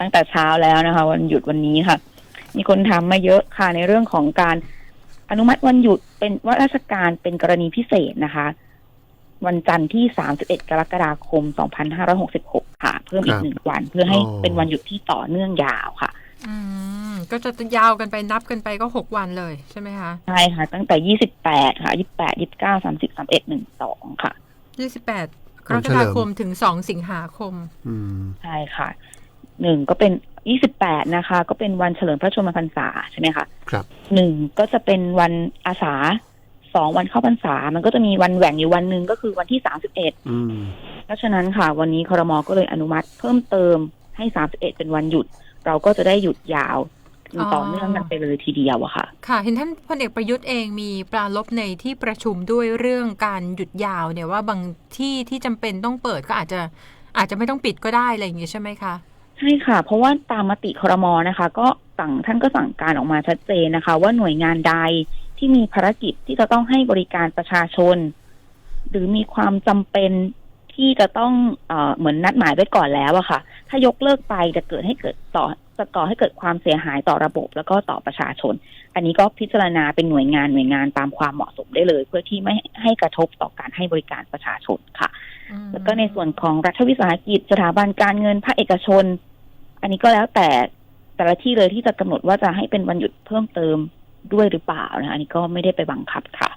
ตั้งแต่เช้าแล้วนะคะ วันหยุดวันนี้ค่ะ มีคนถามมาเยอะค่ะในเรื่องของการอนุมัติวันหยุดเป็นว่าราชการเป็นกรณีพิเศษนะคะ วันจันทร์ที่ 31 กรกฎาคม 2566 ค่ะ เพิ่มอีคกรับหนึ่งวันเพื่อให้อ๋อเป็นวันหยุดที่ต่อเนื่องยาวค่ะ อืมก็จะยาวกันไปนับกันไปก็หกวันเลยใช่ไหมคะใช่ค่ะ ตั้งแต่ 28 ค่ะ 28 29 30 31 12 ค่ะยี่สิบแปดกวัรนกเฉลิฎามคมถึงสองสิงหาคมอืมใช่ค่ะ หนึ่งก็เป็นยี่สิบแปดนะคะ ก็เป็นวันเฉลิมพระชนมพรรษาใช่ไหมคะครับหนึ่งก็จะเป็นวันอาสาสองวันเข้าพรรษา มันก็จะมีวันแหว่งอยู่วันหนึ่งก็คือวันที่สามสิบเอ็ดอืมเพราะฉะนั้นค่ะ วันนี้ครมก็เลยอนุมัติเพิ่มเติมให้สามสิบเอ็ดเป็นวันหยุด เราก็จะได้หยุดยาวอ๋อต่อเนื่องกันไปเลยทีเดียวอะค่ะ ค่ะ เห็นท่านพลเอกประยุทธ์เองมีปราลบในที่ประชุมด้วยเรื่องการหยุดยาวเนี่ยว่าบางที่ที่จำเป็นต้องเปิดก็อาจจะอาจจะไม่ต้องปิดก็ได้อะไรอย่างงี้ใช่ไหมคะ ใช่ค่ะ เพราะว่าตามมติครมนะคะ ก็สั่งท่านก็สั่งการออกมาชัดเจนนะคะ ว่าหน่วยงานใดที่มีภารกิจที่จะต้องให้บริการประชาชน หรือมีความจำเป็นที่จะต้องเออเหมือนนัดหมายไว้ก่อนแล้วอะค่ะ ถ้ายกเลิกไปจะเกิดให้เกิดต่อจะก่อให้เกิดความเสียหายต่อระบบแล้วก็ต่อประชาชน อันนี้ก็พิจารณาเป็นหน่วยงานหน่วยงานตามความเหมาะสมได้เลย เพื่อที่ไม่ให้กระทบต่อการให้บริการประชาชนค่ะอืมแล้วก็ในส่วนของรัฐวิสาหกิจ สถาบันการเงินภาคเอกชน อันนี้ก็แล้วแต่แต่ละที่เลยที่จะกำหนดว่าจะให้เป็นวันหยุดเพิ่มเติมด้วยหรือเปล่านะคะอันนี้ก็ไม่ได้ไปบังคับค่ะ